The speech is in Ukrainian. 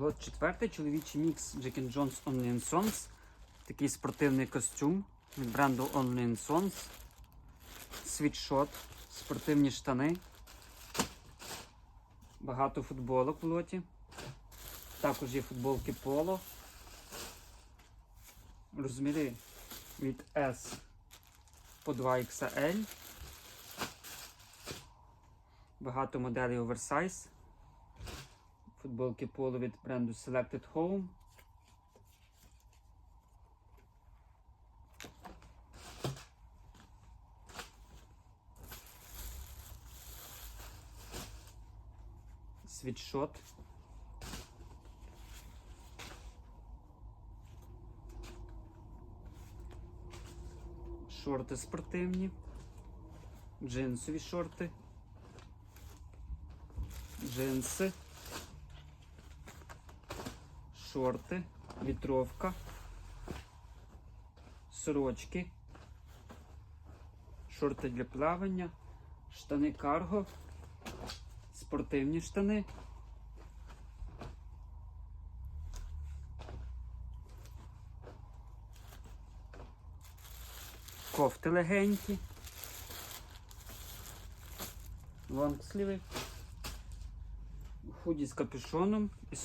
Лот четвертий чоловічий мікс Jack Jones Only Sons. Такий спортивний костюм від бренду Only Sons. Світшот, спортивні штани. Багато футболок в лоті. Також є футболки Polo. Розміри від S по 2XL. Багато моделей оверсайз. Футболки Polo від бренду Selected Home. Світшот. Шорти спортивні. Джинсові шорти. Джинси. Шорти. Вітровка. Сорочки. Шорти для плавання. Штани карго. Спортивні штани. Кофти легенькі. Лонгсліви. Худі з капюшоном і